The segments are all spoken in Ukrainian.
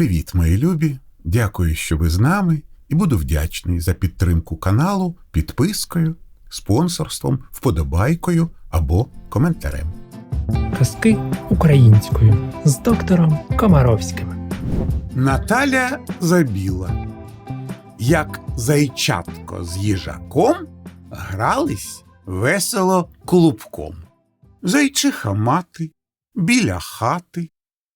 Привіт, мої любі! Дякую, що ви з нами, і буду вдячний за підтримку каналу підпискою, спонсорством, вподобайкою або коментарем. Казки українською з доктором Комаровським. Наталя забіла. Як зайчатко з їжаком грались весело клубком. Зайчиха мати біля хати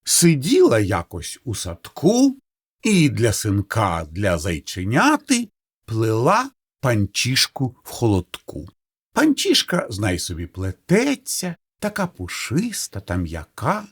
сиділа якось у садку і для синка, для зайченяти плела панчішку в холодку. Панчішка, знай собі, плететься, така пушиста та м'яка,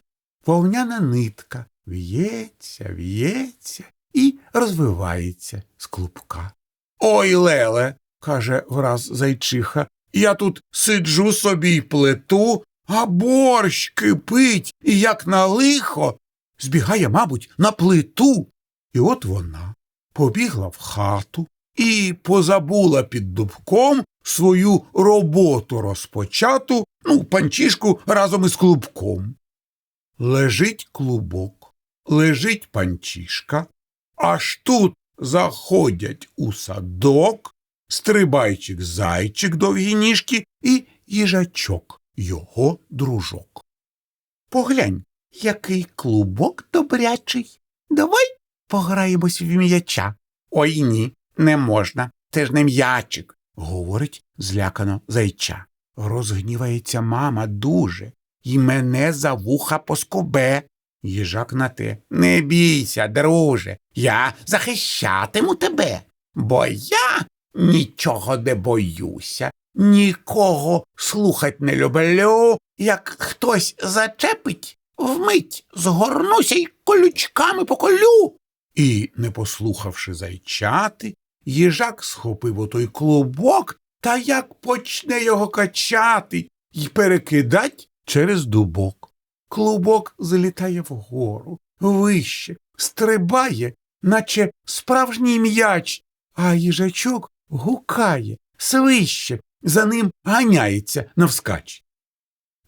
вовняна нитка в'ється, в'ється і розвивається з клубка. Ой, Леле, каже враз зайчиха, я тут сиджу собі й плету, а борщ кипить, і як на лихо, збігає, мабуть, на плиту. І от вона побігла в хату і позабула під дубком свою роботу розпочату, ну, панчішку разом із клубком. Лежить клубок, лежить панчішка, аж тут заходять у садок стрибайчик зайчик довгі ніжки і їжачок його дружок. Поглянь, який клубок добрячий. Давай пограємось в м'яча. Ой ні, не можна. Це ж не м'ячик, говорить злякано зайча. Розгнівається мама дуже, і мене за вуха поскубе. Їжак на те. Не бійся, друже, я захищатиму тебе, бо я нічого не боюся, нікого слухать не люблю. Як хтось зачепить, вмить згорнуся й колючками поколю. І, не послухавши зайчати, їжак схопив отой клубок та як почне його качати й перекидать через дубок. Клубок злітає вгору, вище, стрибає, наче справжній м'яч, а їжачок гукає, свище, за ним ганяється навскач.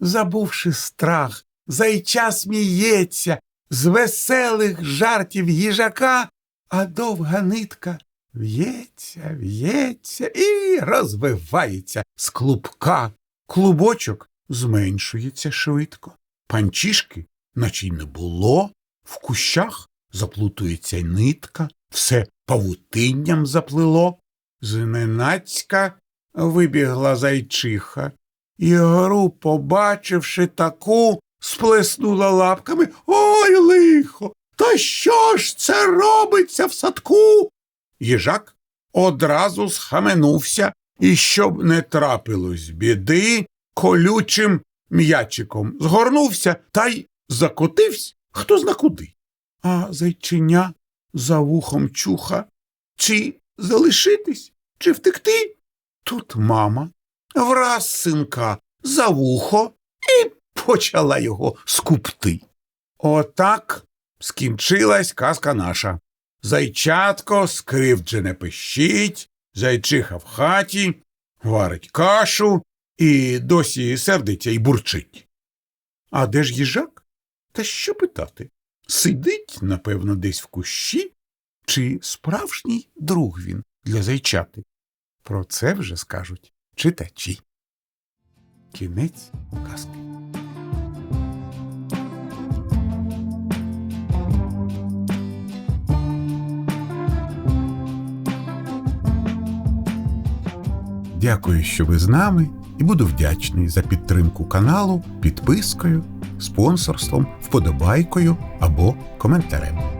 Забувши страх, зайча сміється з веселих жартів їжака, а довга нитка в'ється, в'ється і розвивається з клубка. Клубочок зменшується швидко. Панчішки, наче й не було, в кущах заплутується нитка, все павутинням заплило. Зненацька вибігла зайчиха, і гру, побачивши таку, сплеснула лапками Ой лихо! Та що ж це робиться в садку? Їжак одразу схаменувся і, щоб не трапилось біди, колючим м'ячиком згорнувся та й закотився хто зна куди. А зайчиня за вухом чуха чи залишитись, чи втекти? Тут мама враз синка за вухо і почала його скупти. Отак скінчилась казка наша. Зайчатко скривджене пищить, зайчиха в хаті, варить кашу і досі сердиться і бурчить. А де ж їжак? Та що питати? Сидить, напевно, десь в кущі, чи справжній друг він для зайчати? Про це вже скажуть читачі. Кінець казки. Дякую, що ви з нами, і буду вдячний за підтримку каналу підпискою, спонсорством, вподобайкою або коментарем.